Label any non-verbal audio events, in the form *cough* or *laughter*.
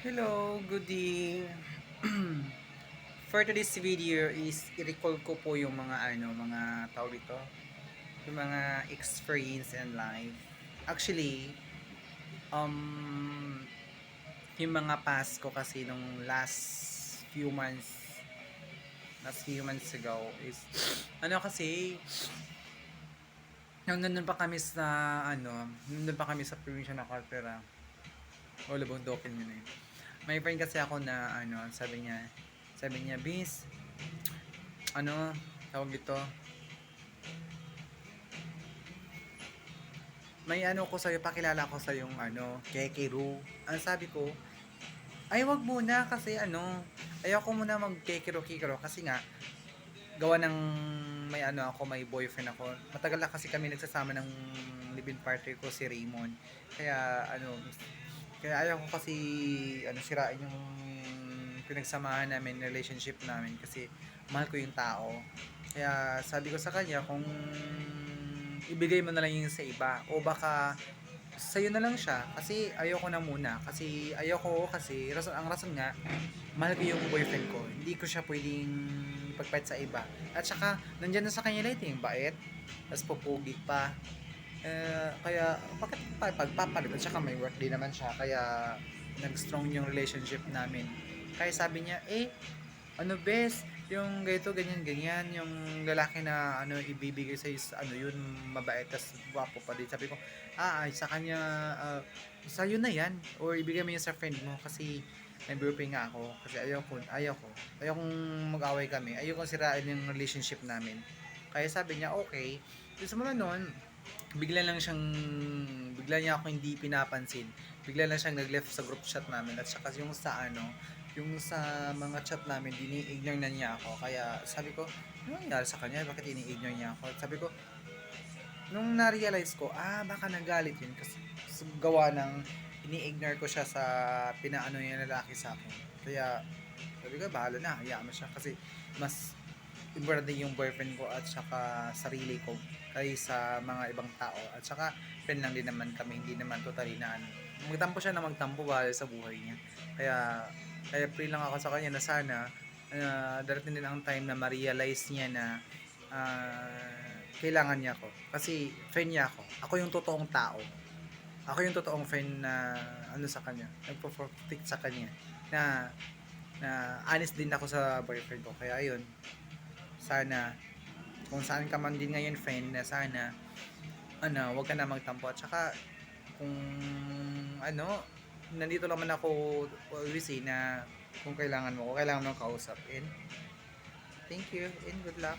Hello, good day. *clears throat* For today's video is i-recall ko po yung mga ano, mga tawag dito, yung mga experience in life. Actually, um, yung mga past ko kasi nung last few months, last few months ago is, *sniffs* ano kasi, nung nandun pa kami sa, ano, nandun pa kami sa provincia na Calpera, o labong dokin yun eh. May friend kasi ako na ano, sabi niya, sabi niya, Bis, ano, tawag ito, may ano ko sa'yo, pakilala ko sa yung ano, kekiru. Ang sabi ko, ay wag muna kasi ano, ayoko muna mag kekiru-kikiro kasi nga, gawa ng may ano ako, may boyfriend ako. Matagal na kasi kami nagsasama ng live-in partner ko si Raymond. Kaya ano, kaya ayaw ko kasi ano sirain yung pinagsamahan namin, relationship namin kasi mahal ko yung tao. Kaya sabi ko sa kanya kung ibigay mo na lang yung sa iba o baka sa'yo na lang siya kasi ayoko na muna. Kasi ayoko kasi rason, ang rason nga mahal ko yung boyfriend ko. Hindi ko siya pwedeng ipagpahit sa iba. At saka nandyan na sa kanya lahat yung bait. Tapos pupugi pa eh, kaya bakit pa pagpapalit at saka may work din naman siya kaya nag-strong yung relationship namin. Kaya sabi niya eh ano best yung ganito ganyan ganyan yung lalaki na ano ibibigay sa ano yun mabait tas gwapo pa din. Sabi ko ah ay sa kanya uh, sa'yo na yan or ibigay mo yan sa friend mo kasi may boyfriend nga ako kasi ayaw ko ayaw ko. Ayaw kong mag-away kami ayaw kong sirain yung relationship namin. Kaya sabi niya okay. So mula noon bigla lang siyang bigla niya ako hindi pinapansin. Bigla lang siyang nag-left sa group chat namin. At saka yung sa ano yung sa mga chat namin dini-ignore na niya ako. Kaya sabi ko ano nangyari sa kanya? Bakit ini-ignore niya ako? Sabi ko nung na-realize ko ah baka nagalit yun kasi gawa ng ini-ignore ko siya sa pinaano niya lalaki sa akin. Kaya sabi ko bahala na hayaan mo siya. Kasi mas importante yung boyfriend ko at saka sarili ko kaysa mga ibang tao. At saka friend lang din naman kami. Hindi naman totally na ano. Magtampo siya na magtampo bale sa buhay niya. Kaya kaya free lang ako sa kanya na sana uh, darating din ang time na ma-realize niya na uh, kailangan niya ako. Kasi friend niya ako. Ako yung totoong tao. Ako yung totoong friend na ano sa kanya nagpo-protect sa kanya. Na na honest din ako sa boyfriend ko. Kaya ayun sana kung saan ka man din ngayon friend na sana ano wag ka na magtampo. At saka kung ano nandito naman ako eh, na kung kailangan mo ko kailangan mo kausap and thank you and good luck